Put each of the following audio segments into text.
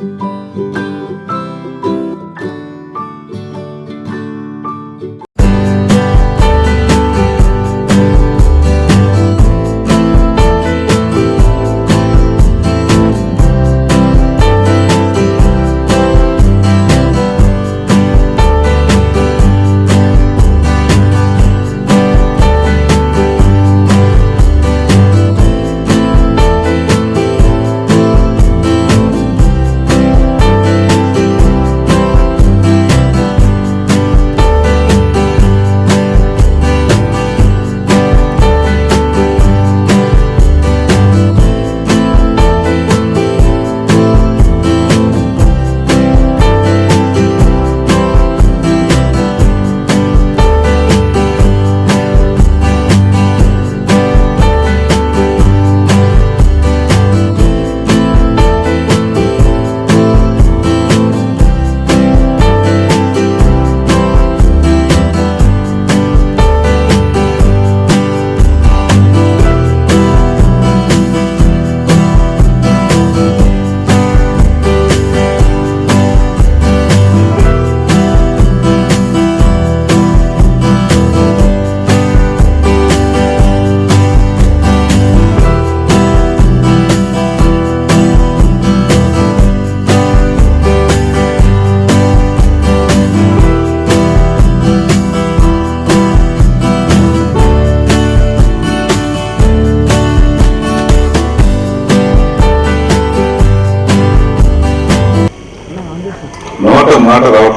నోట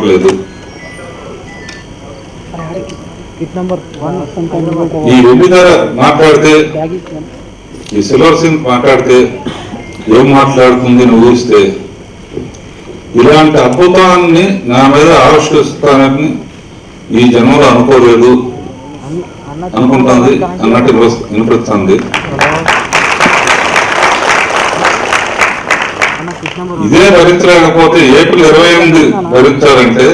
మాట రావట్లేదు. ఈ వెబినార్ మాట్లాడితే ఈ సిల్వర్ సింగ్ మాట్లాడితే ఏం మాట్లాడుతుంది అని ఊహిస్తే ఇలాంటి అద్భుతాన్ని నా మీద ఆవిష్కరిస్తానని ఈ జన్మలో అనుకోలేదు. అనుకుంటుంది అన్నట్టు వినిపిస్తుంది. ఇదే భరించలేకపోతే ఏప్రిల్ ఇరవై ఎనిమిది భరించాలంటే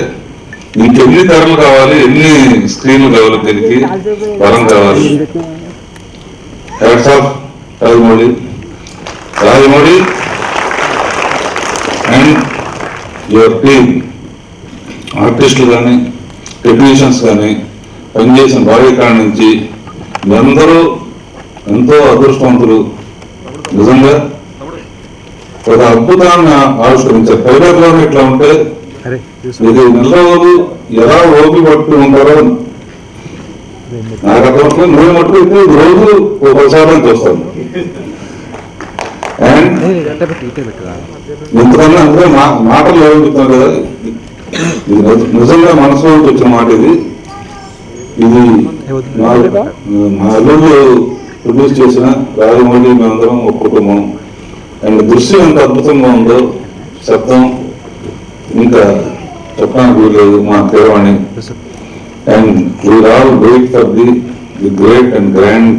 ఇంకెన్ని ధరలు కావాలి ఎన్ని స్క్రీన్లు కావాలి దీనికి? వరం కావాలి. Hats off Rajamouli Rajamouli and your team ఆర్టిస్టులు కానీ టెక్నీషియన్స్ కానీ పనిచేసిన భావికాడ నుంచి మీరందరూ ఎంతో అదృష్టవంతులు. నిజంగా ఒక అద్భుతాన్ని ఆవిష్కరించారు ట్రైలర్లో ఇట్లా ఉంటే ఇది నెల రోజులు ఎలా ఓపి పట్టుకుని ఉంటారో నాకు అర్థమవుతుంది. నువ్వు మట్టుకు ఇది రోజు ఒకసారి చూస్తాను అండ్ ఇంతకన్నా అందులో మా మాటలు చెప్తాను కదా? ఇది నిజ- నిజంగా మనసులో నుంచి వచ్చిన మాట ఇది. ఇది మా అల్లుడు ప్రొడ్యూస్ చేసిన రాజమౌళి మేమందరం ఒక కుటుంబం అండ్ దృశ్యం ఎంత అద్భుతంగా ఉందో శబ్దం ఇంకా చెప్పడానికి వీలేదు మా తీరవాణి and we all wait for the the great and grand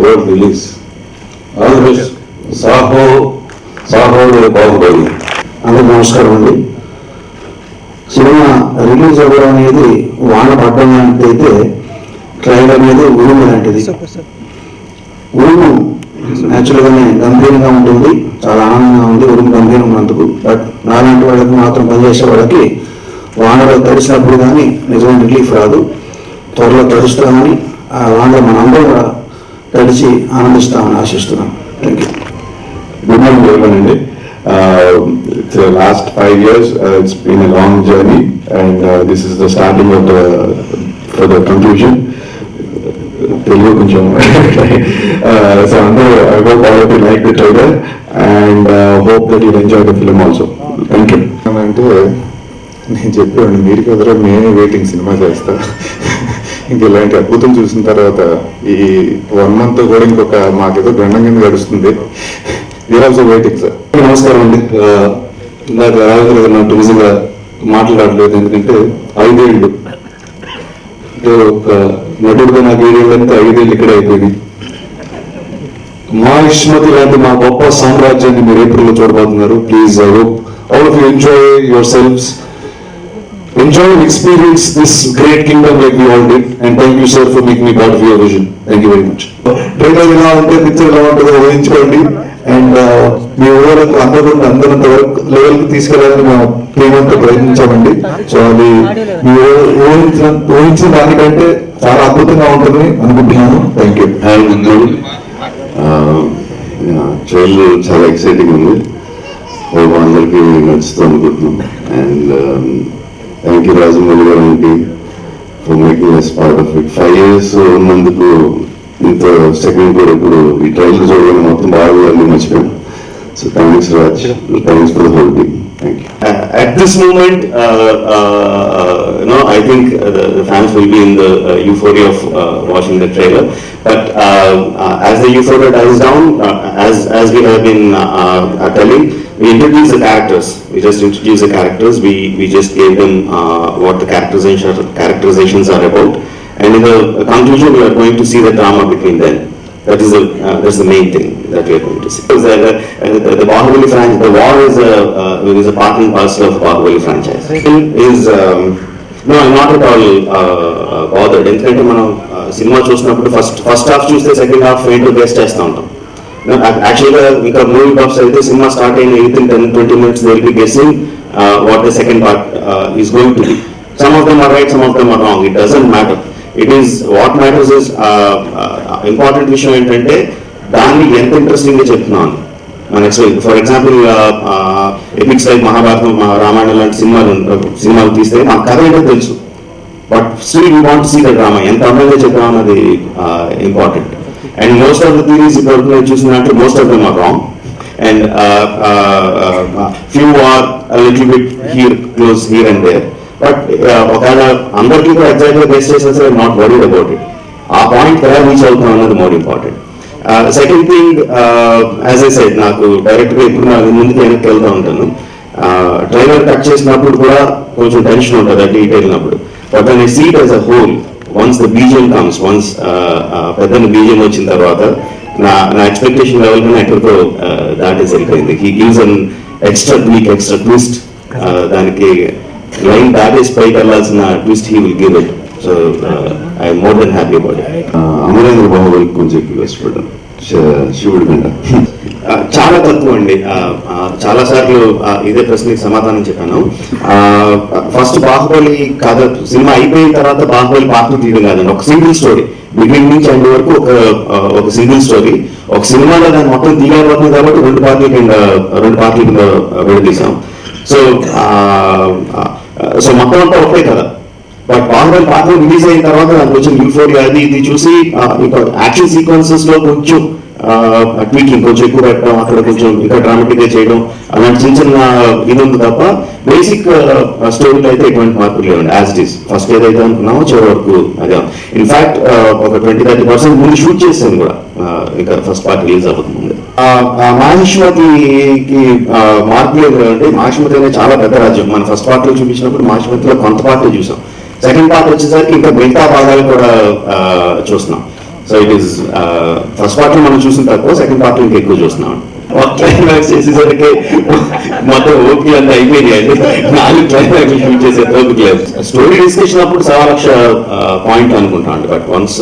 world release. All best Saaho సాహో బాహుబలి. అందరికీ నమస్కారం అండి. సినిమా రిలీజ్ అవ్వడం అనేది వాన పడ్డం లాంటిదైతే ట్రైలర్ అనేది ఉరుము లాంటిది ఉరుము న్యాచురల్గానే గంభీరంగా ఉంటుంది. చాలా ఆనందంగా ఉంది. ఉరుము గంభీరం ఉన్నందుకు. బట్ నాలాంటి వాళ్ళకి మాత్రం పనిచేసే వాళ్ళకి వానలో తడిసినప్పుడు కానీ నిజమైన రిలీఫ్ రాదు. త్వరలో తడుస్తామని ఆ వానలో మనందరం కూడా తడిచి ఆనందిస్తామని ఆశిస్తున్నాం. Thank you good morning everyone. అండి. Uh, it's the last five long journey and this is the starting of the for the the starting of the, for the conclusion. Telugu కొంచెం సో అందరూ I hope all of you like the trailer and hope that you enjoy the film also thank you అంటే నేను చెప్పాను మీరు కదరా మేమే waiting cinema చేస్తా. ఇంక ఇలాంటి అద్భుతం చూసిన తర్వాత ఈ వన్ మంత్ కూడా ఇంకొక మాకేదో గండం కింద గడుస్తుంది. వీఆర్ ఆల్సో వెయిటింగ్ సార్ నమస్కారం అండి. రాజేంద్ర గారు నాకు నిజంగా మాట్లాడలేదు ఎందుకంటే ఐదేళ్ళు. ఒక నటుడుగా నాకు ఏడేళ్ళంతా ఐదేళ్ళు ఇక్కడే అయిపోయింది. మా ఇష్మతి లాంటి మా గొప్ప సామ్రాజ్యాన్ని మీరు ఏప్రిల్లో చూడబోతున్నారు? Please I hope all of you enjoy your selfs enjoy experience this great kingdom like you all did and thank you sir for make me part of your vision thank you very much trailer ఎలా ఉంటే picture ఎలా ఉంటుందో ఊహించుకోండి. And uh, మీ ఊళ్ళకు అందరూ అందరంత వరకు లెవెల్కి తీసుకెళ్ళాలని మేము ప్రేమంతో ప్రయత్నించామండి. సో అది మీ ఊహించిన ఊహించిన దానికంటే చాలా అద్భుతంగా ఉంటుంది అనుకుంటున్నాను. Thank you hi Manju trailer చాలా ఎక్సైటింగ్ ఉంది. హోప్ అందరికీ నచ్చుతుంది అనుకుంటున్నాం. And thank you Rajamouli garu for making us part of it five years ఉన్నందుకు ఇంత సెకండ్ కూడా ఇప్పుడు ఈ ట్రైలర్ చూడగానే మొత్తం బాగా అన్ని మర్చిపోయాం so thanks Raj thanks for the whole team thank you Uh, at this moment, uh, uh, uh, no, I think uh, the, the fans will be in the uh, euphoria of uh, watching the trailer. But uh, uh, as the euphoria dies down, uh, as as we have been uh, uh, telling, we introduce the characters. We just introduce the characters. We we just gave them uh, what the characterization characterizations are about. And in the conclusion, we are going to see the drama between them. That is the, uh, that's the main thing that we are going to see. Because the, the, the, the Bahubali franchise, the war is a, uh, is a part and parcel of Bahubali franchise. Is, um, no, I'm not at all uh, bothered. ఎందుకంటే మనం cinema చూసినప్పుడు first first half చూస్తే second half ఏంటో guest చేస్తూ ఉంటాం యాక్చువల్గా ఇంకా movie box అయితే సినిమా స్టార్ట్ అయిన eighth ten twenty minutes they be guessing what the second part is going to be some of them are right some of them are wrong it doesn't matter It is what matters is important విషయం ఏంటంటే దాన్ని ఎంత ఇంట్రెస్టింగ్గా చెప్తున్నాను. మన for example epics like Mahabharatam Ramayanam లాంటి సినిమాలు సినిమాలు తీస్తే మా కథ ఏంటో తెలుసు. But still you want see the drama ఎంత అందంగా చెప్పాం అన్నది important and most of the theories ఇప్పుడు నేను చూసిన most of them are wrong and few are little bit here close here and there but uh, ఒకవేళ అందరికీ కూడా ఎగ్జాక్ట్గా బేస్ చేసిన సరే నాట్ వరీడ్ అబౌట్ ఇట్ ఆ పాయింట్ ఎలా రీచ్ అవుతాం అన్నది more important second thing as I said నాకు డైరెక్ట్గా ఇప్పుడు నాకు ముందుకు వెనక్కి వెళ్తూ ఉంటాను. Uh, ట్రైలర్ కట్ చేసినప్పుడు కూడా కొంచెం టెన్షన్ ఉంటుంది అటు ఇటు వెళ్ళినప్పుడు బట్ దాని seat as a whole once the BGM comes once పెద్ద బీజియం వచ్చిన తర్వాత నా నా ఎక్స్పెక్టేషన్ లెవెల్ కన్నా ఎక్కడితో దాటేసి వెళ్ళిపోయింది he gives an extra week extra twist దానికి లైన్ దాటేసి పైకి వెళ్ళాల్సిన twist he will give it so I more than happy about it Amarendra బాహుబలికి కొంచెం ఎక్కువ ఇష్టపడ్డాను శ- శివుడి కంటే ఆ, చాలా తక్కువ అండి. చాలా సార్లు ఇదే ప్రశ్నకి సమాధానం చెప్పాను. ఫస్ట్ బాహుబలి కథ సినిమా అయిపోయిన తర్వాత బాహుబలి పార్ట్ తీయడం కాదండి. ఒక సింగిల్ స్టోరీ బిగినింగ్ నుంచి ఎండ్ వరకు ఒక ఒక సింగిల్ స్టోరీ ఒక సినిమాలో దాన్ని మొత్తం తీయకపోతుంది కాబట్టి రెండు పార్టీల కింద రెండు పార్టీల కింద విడదీసాం సో సో మొత్తం అంతా ఒకే కదా. బట్ బాహుబలి పాత్ర రిలీజ్ అయిన తర్వాత కొంచెం యూఫోరియా అది ఇది చూసి ఇంకా యాక్షన్ సీక్వెన్సెస్లో కొంచెం ట్వీకింగ్ కొంచెం ఎక్కువ పెట్టడం అక్కడ కొంచెం ఇంకా డ్రామాటిక్గా చేయడం అలాంటి చిన్న చిన్న ఇది ఉంది తప్ప బేసిక్ స్టోరీలో అయితే ఎటువంటి మార్పులు లేవండి యాజ్ ఇట్ ఈస్ ఫస్ట్ ఏదైతే అనుకున్నామో చివరి వరకు అదే. ఇన్ఫాక్ట్ ఒక ట్వంటీ థర్టీ పర్సెంట్ ముందు షూట్ చేసాను కూడా. ఇంకా ఫస్ట్ పార్ట్ రిలీజ్ అవ్వదు మహిష్మతికి మార్పులు ఏమి లేవంటే మహిష్మతి అనేది చాలా పెద్ద రాజ్యం. మనం ఫస్ట్ పార్ట్లో చూపించినప్పుడు మహిష్మతిలో కొంత పార్టీ చూసాం. సెకండ్ పార్ట్ వచ్చేసరికి ఇంకా మిగతా భాగాలు కూడా చూస్తున్నాం. సో ఇట్ ఈస్ ఫస్ట్ పార్ట్లో మనం చూసిన తక్కువ సెకండ్ పార్ట్ ఇంకా ఎక్కువ చూస్తున్నాం. క్లైమాక్స్ చేసేసరికి మొత్తం ఓపీ అంతా అయిపోయింది నాలుగు క్లైమాక్స్ షూట్ చేసే ఓపిక లేదు. స్టోరీ డిస్కషన్ అప్పుడు సవా లక్ష పాయింట్ అనుకుంటాను బట్ వన్స్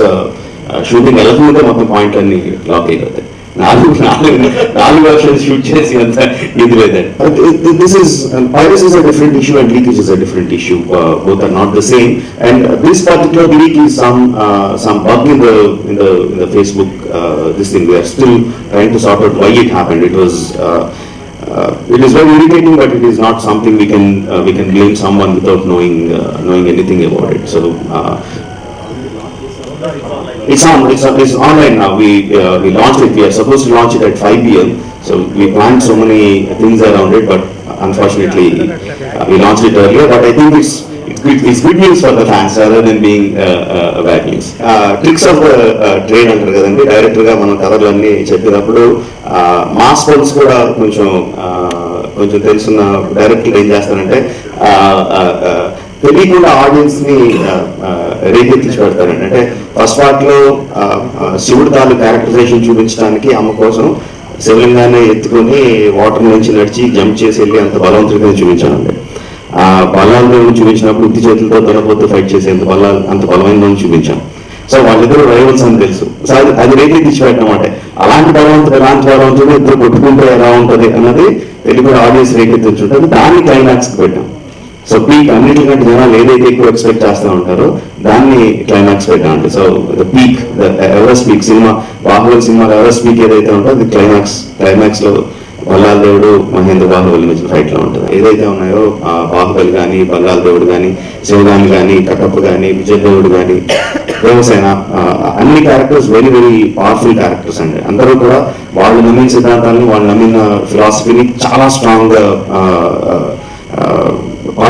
షూటింగ్ వెళ్ళకముందే మొత్తం పాయింట్ అన్ని లాక్ అయిపోతాయి. నాలుగు నాలుగు నాలుగు వర్షన్స్ షూట్ చేసి అంత ఇది లేదండి this is piracy is a different issue and leak is a different issue both are not the same and this particular leak is some some bug in the in the in the Facebook this thing we are still trying to sort out why it happened it was uh, it is very irritating, but it is not something we can uh, we can blame someone without knowing uh, knowing anything about it. So. Uh, it's on. It's, on, it's online now. We uh, we launched it. We are supposed to launch it at 5 p.m. So we planned so many things around it, but unfortunately uh, we launched it earlier. But I think it's it's good, it's good news for the fans rather than being uh, uh, bad news. Uh, tricks of the uh, trade అంటారు కదండి డైరెక్టర్గా మనం కథలన్నీ చెప్పినప్పుడు mass phones కూడా కొంచెం uh, కొంచెం తెలుసున్న డైరెక్టర్ ఏం చేస్తారంటే uh, తెలియకుండా ఆడియన్స్ని రేకెత్తించి పెడతారండి అంటే ఫస్ట్ పార్ట్లో శివుడు తాను క్యారెక్టరైజేషన్ చూపించడానికి అమ్మ కోసం శివలింగాన్ని ఎత్తుకొని వాటర్ నుంచి నడిచి జంప్ చేసి వెళ్ళి అంత బలవంతుడిగా చూపించానండి ఆ బలాలను చూపించినప్పుడు ఉత్తి చేతులతో దొరకపోతే ఫైట్ చేసి అంత బల అంత బలమైన చూపించాం. సో వాళ్ళిద్దరు రైవల్స్ అని తెలుసు. సో అది అది రేకెత్తించి పెట్టడం అలాంటి బలవంతుడు ఎలాంటి బలవంతుడు ఇద్దరు కొట్టుకుంటే ఎలా ఉంటుంది అన్నది తెలుగు ఆడియన్స్ రేకెత్తించుంటుంది. దాన్ని క్లైమాక్స్ పెట్టాం. సో పీక్ అన్నిటికంటే జనాలు ఏదైతే ఎక్కువ ఎక్స్పెక్ట్ చేస్తూ ఉంటారో దాన్ని క్లైమాక్స్ పెట్టామండి so the peak the Everest peak cinema Baahubali సినిమా ఎవరస్ పీక్ ఏదైతే ఉంటుందో అది క్లైమాక్స్ క్లైమాక్స్లో బల్లాల దేవుడు మహేంద్ర బాహుబలి మధ్య ఫైట్లో ఉంటుంది. ఏదైతే ఉన్నాయో ఆ బాహుబలి కానీ బల్లాల దేవుడు కానీ శివగామి కానీ కట్టప్ప కానీ విజయ దేవుడు కానీ దేవసేన అన్ని characters very very powerful characters అండి. అందరూ కూడా వాళ్ళు నమ్మిన సిద్ధాంతాలని వాళ్ళు నమ్మిన ఫిలాసఫీని చాలా స్ట్రాంగ్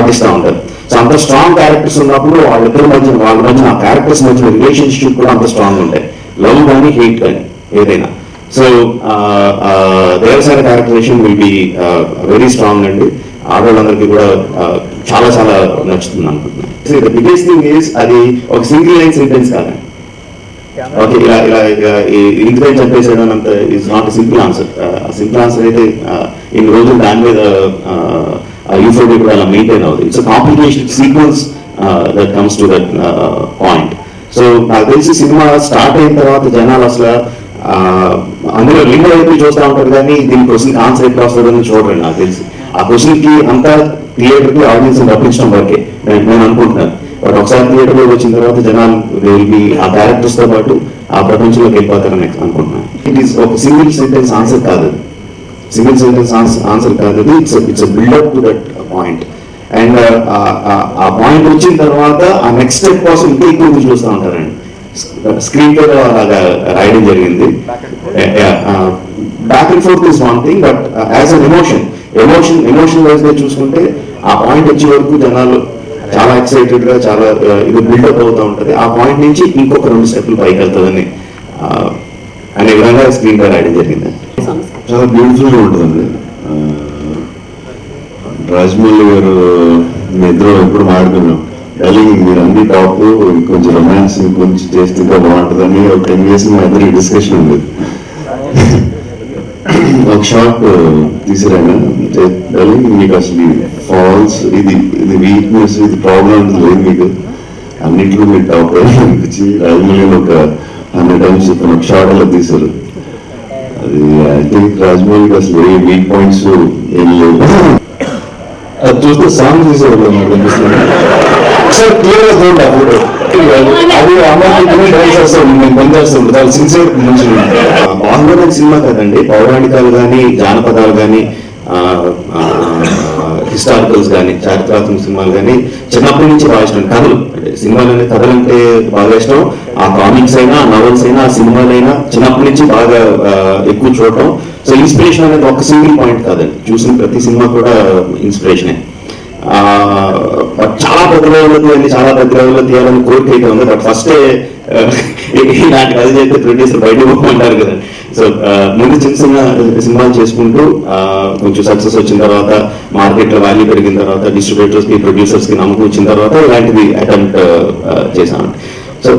పాటిస్తూ ఉంటారు. సో అంత స్ట్రాంగ్ క్యారెక్టర్స్ ఉన్నప్పుడు వాళ్ళిద్దరి మధ్య వాళ్ళ మధ్య ఆ క్యారెక్టర్స్ మధ్య రిలేషన్షిప్ కూడా అంత స్ట్రాంగ్ ఉంటాయి లవ్ కానీ హేట్ కానీ ఏదైనా. So Devasena characterisation will be very strong అండి. ఆడవాళ్ళందరికీ కూడా చాలా చాలా నచ్చుతుంది అనుకుంటున్నాను. ద బిగ్గెస్ట్ థింగ్ ఈస్ అది ఒక సింగిల్ లైన్ సెంటెన్స్ కాదండి ఓకే ఇలా ఇలా ఇంటిపై చెప్పేసేయడం అంత is not simple answer simple answer అయితే ఇన్ని రోజులు దాని మీద యూఫోబియా కూడా అలా మెయింటైన్ అవుతుంది it's complication sequence that comes to that point so నాకు తెలిసి సినిమా స్టార్ట్ అయిన తర్వాత జనాలు అసలు అందులో లింక్ వైపు చూస్తూ ఉంటారు కానీ దీని క్వశ్చన్ ఆన్సర్ ఎక్కడ వస్తుందని చూడండి నాకు తెలిసి. ఆ క్వశ్చన్కి అంతా థియేటర్కి ఆడియన్స్ రప్పించడం వరకే. నేను నేను అనుకుంటున్నాను. బట్ ఒకసారి థియేటర్లో వచ్చిన తర్వాత జనాలు వెళ్ళి ఆ క్యారెక్టర్స్తో పాటు ఆ ప్రపంచంలోకి వెళ్ళిపోతారని అనుకుంటున్నాను. ఇట్ ఈస్ ఒక సింగిల్ సెంటెన్స్ ఆన్సర్ కాదు. సింగిల్ సెంటెన్స్ ఆన్సర్ కాదు. It's it's buildup to that point. And ఆ పాయింట్ వచ్చిన తర్వాత ఆ నెక్స్ట్ స్టెప్ కోసం ఇంకా ఎక్కువ చూస్తూ ఉంటారండి. స్క్రీన్ పే అలాగా రాయడం జరిగింది. Back and forth is one thing but as an emotion emotion emotion వైజ్గా చూసుకుంటే ఆ పాయింట్ వచ్చే వరకు జనాలు చాలా ఎక్సైటెడ్గా చాలా ఇది బిల్డప్ అవుతూ ఉంటది. ఆ పాయింట్ నుంచి ఇంకొక రెండు స్టెప్లు పైకి వెళ్తుందని అనే విధంగా స్క్రీన్ పే రాయడం జరిగింది. చాలా బ్యూటిఫుల్గా ఉంటుందండి. రాజమౌళి గారు మీ ఇద్దరు ఎప్పుడు మాట్లాడుకున్నాం. డార్లింగ్ మీరు అన్ని టాప్ కొంచెం రొమాన్స్ కొంచెం చేస్తే ఇంకా బాగుంటుందని ఒక టెన్ ఇయర్స్ మా ఇద్దరికి డిస్కషన్ ఉంది ఒక షాప్ తీసిరాను డార్లింగ్ మీకు అసలు ఫాల్స్ ఇది ఇది వీక్నెస్ ఇది ప్రాబ్లం లేదు మీకు. అన్నింటిలో మీరు టాప్ అనిపించి రాజమౌళి ఒక హండ్రెడ్ టైమ్స్ చెప్పిన ఒక షాట్ అలా తీశారు. ఐ థింక్ అసలు ఏ వీక్ పాయింట్స్ ఏం లేవు అది చూస్తే సాంగ్ నాకు అనిపిస్తుంది సార్ క్లియర్ చూడండి ఆ ఫోటో అది అమ్మాయి డ్రైవ్ చేస్తాను నేను పని చేస్తాను చాలా సిన్సియర్ మంచి బాహుబలి సినిమా కదండి పౌరాణికాలు కానీ జానపదాలు కానీ హిస్టారికల్స్ కానీ చారిత్రాత్మక సినిమాలు కానీ చిన్నప్పటి నుంచి బాగా ఇష్టం. కథలు అంటే సినిమాలు అనే కథలు అంటే బాగా ఇష్టం. ఆ కామిక్స్ అయినా నవల్స్ అయినా సినిమాలైనా చిన్నప్పటి నుంచి బాగా ఎక్కువ చూడటం. సో ఇన్స్పిరేషన్ అనేది ఒక సింగిల్ పాయింట్ కాదండి. చూసిన ప్రతి సినిమా కూడా ఇన్స్పిరేషనే చాలా పెద్ద లెవెల్లో చాలా పెద్ద లెవెల్లో తీయాలని కోరిక అయితే ఉంది. బట్ ఫస్ట్ నాకు కథ చేస్తే ప్రొడ్యూసర్ బయట పోమంటారు కదా. సో ముందు చిన్న చిన్న సినిమాలు చేసుకుంటూ కొంచెం సక్సెస్ వచ్చిన తర్వాత మార్కెట్లో వాల్యూ పెరిగిన తర్వాత డిస్ట్రిబ్యూటర్స్కి ప్రొడ్యూసర్స్కి నమ్మకం వచ్చిన తర్వాత ఇలాంటిది అటెంప్ట్ చేశాను సో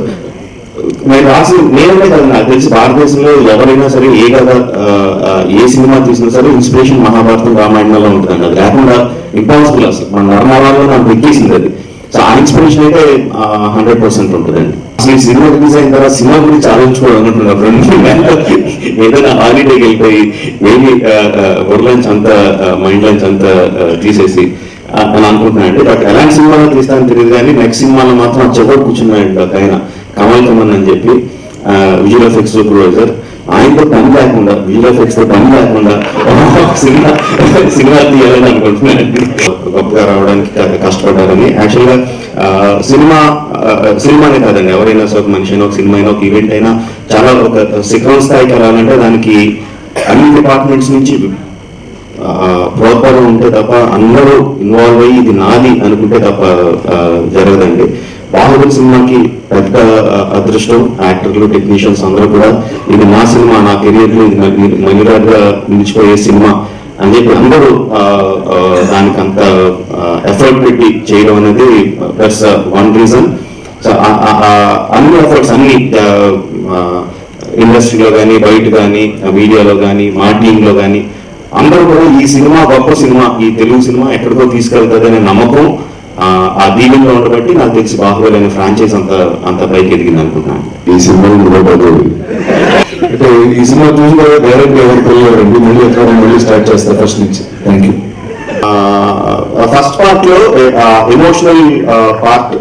నేను రాసిన నేనే కదా నాకు తెలిసి భారతదేశంలో ఎవరైనా సరే ఏ కథ ఏ సినిమా తీసినా సరే ఇన్స్పిరేషన్ మహాభారతం రామాయణంలో ఉంటుంది అది లేకుండా ఇంపాసిబుల్ అసలు. మన నర్మాలలో నాకు ఎక్కేసింది అది. సో ఆ ఇన్స్పిరేషన్ అయితే హండ్రెడ్ పర్సెంట్ ఉంటుందండి. అసలు ఈ సినిమా రిలీజ్ అయిన తర్వాత సినిమా గురించి ఆలోచించుకోవాలనుకుంటున్నా ఫ్రెండ్ ఏదైనా హాలిడేకి వెళ్ళిపోయి మేబీ వర్డ్ అంత మైండ్ లంచ్ అంతా తీసేసి అని అనుకుంటున్నాను బట్ ఎలాంటి సినిమాలో తీస్తానని తెలియదు కానీ నెక్స్ట్ సినిమాలో మాత్రం చెవుడు కూర్చున్నాడు ఒక ఆయన. కమల్ కమన్ అని చెప్పి విజువల్ ఎఫెక్ట్స్ సూపర్వైజర్ ఆయనతో పని లేకుండా విజువల్ ఎఫెక్ట్స్తో పని లేకుండా సినిమా సినిమా తీయాలని అనుకుంటున్నాను. గొప్పగా రావడానికి కష్టపడ్డారని. యాక్చువల్గా సినిమా సినిమానే కాదండి. ఎవరైనా సరే ఒక మనిషి అయినా ఒక సినిమా అయినా ఒక ఈవెంట్ అయినా చాలా ఒక శిఖరం స్థాయికి వెళ్ళాలంటే దానికి అన్ని డిపార్ట్మెంట్స్ నుంచి ఆ, ప్రోత్సాహం ఉంటే తప్ప అందరూ ఇన్వాల్వ్ అయ్యి ఇది నాది అనుకుంటే తప్ప జరగదండి. బాహుబలి సినిమాకి పెద్ద అదృష్టం యాక్టర్లు టెక్నీషియన్స్ అందరూ కూడా. ఇది నా సినిమా నా కెరియర్లో ఇది మగిరాగా నిలిచిపోయే సినిమా అని చెప్పి అందరూ దానికి అంత ఎఫర్ట్ పెట్టి చేయడం అనేది ప్లస్ వన్ రీజన్ సో అన్ని ఎఫర్ట్స్ అన్ని ఇండస్ట్రీలో కానీ బయట కానీ మీడియాలో కానీ మా టీంలో కానీ అందరూ కూడా ఈ సినిమా గొప్ప సినిమా ఈ తెలుగు సినిమా ఎక్కడికో తీసుకెళ్తుంది అనే నమ్మకం ఆ, దీవెనలో ఉండబట్టి నాకు తెలిసి బాహుబలి అనే ఫ్రాంచైజ్ అంత అంత పైకి ఎదిగింది అనుకుంటున్నాను. ఈ సినిమాలో కూడా అంటే ఈ సినిమా చూసి కూడా డైరెక్ట్ ఎవరు మళ్ళీ ఎక్కడ మళ్ళీ స్టార్ట్ చేస్తారు ఫస్ట్ నుంచి. థ్యాంక్ యూ ఫస్ట్ పార్ట్లో emotional part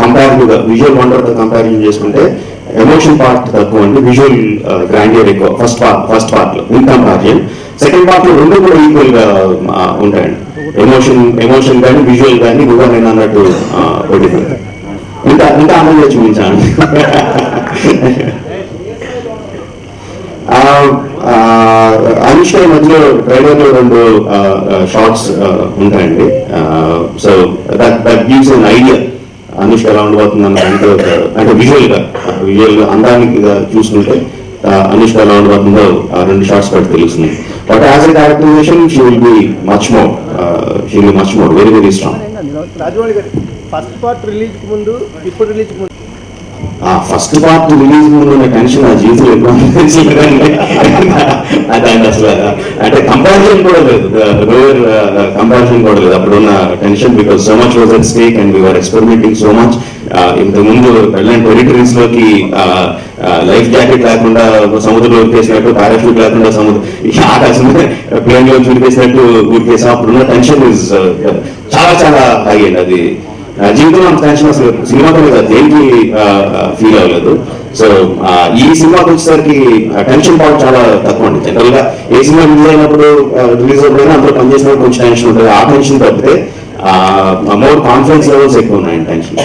compare to visual వండర్తో comparison చేసుకుంటే ఎమోషన్ పార్ట్ తక్కువ అండి. విజువల్ గ్రాండియర్ ఎక్కువ. ఫస్ట్ పార్ట్ ఫస్ట్ పార్ట్లో. ఇన్ కంపారిజన్ సెకండ్ పార్ట్లో రెండు కూడా ఈక్వల్గా ఉంటాయండి. ఎమోషన్ ఎమోషన్ కానీ విజువల్ కానీ కూడా నేను అన్నట్టు ఒకటి ఇంత ఇంత ఆనందంగా చూపించాను. అనుష్క మధ్యలో ట్రైలర్లో రెండు షార్ట్స్ ఉంటాయండి. So that that gives an idea Anushka ఎలా ఉండబోతుంది అన్న అంటే విజువల్గా విజువల్గా అందానికి చూసుకుంటే uh, ఎలా ఉండబోతుందో ఆ రెండు షార్ట్స్ బట్టి తెలుస్తుంది but as a characterisation she will be much more she will much more very very strong Rajamouli garu first part release ముందు ఇప్పుడు రిలీజ్ ముందు. ఆ ఫస్ట్ పార్ట్ రిలీజ్ ముందు ఉన్న టెన్షన్ నా జీవితంలో అనిపించలేదండి. దాన్ని అసలు అంటే కంపారిజన్ కూడా లేదు. లోయర్ కంపారిజన్ కూడా లేదు. అప్పుడు ఉన్న tension because so much was at stake and we are experimenting so much ఇంతకు ముందు టెరిటరీస్లోకి లైఫ్ జాకెట్ లేకుండా సముద్రంలో ఉరికేసినట్టు పారాషూట్ లేకుండా సముద్రం ఈ ఆకాశం ప్లేన్లో ఉరికేసినట్టు ఉరికేసాం అప్పుడున్న టెన్షన్ ఇస్ చాలా చాలా హై అండి అది జీవితంలో అంత టెన్షన్ అసలు సినిమాతో మీద దేనికి ఫీల్ అవ్వలేదు. సో ఈ సినిమాకి వచ్చేసరికి టెన్షన్ పాయింట్ చాలా తక్కువ ఉంటుంది జనరల్గా ఏ సినిమా రిలీజ్ అయినప్పుడు రిలీజ్ అయిపోయినా అందులో పనిచేసినప్పుడు కొంచెం టెన్షన్ ఉంటుంది. ఆ టెన్షన్ తప్పితే మోర్ కాన్ఫిడెన్స్ లెవెల్స్ ఎక్కువ ఉన్నాయి టెన్షన్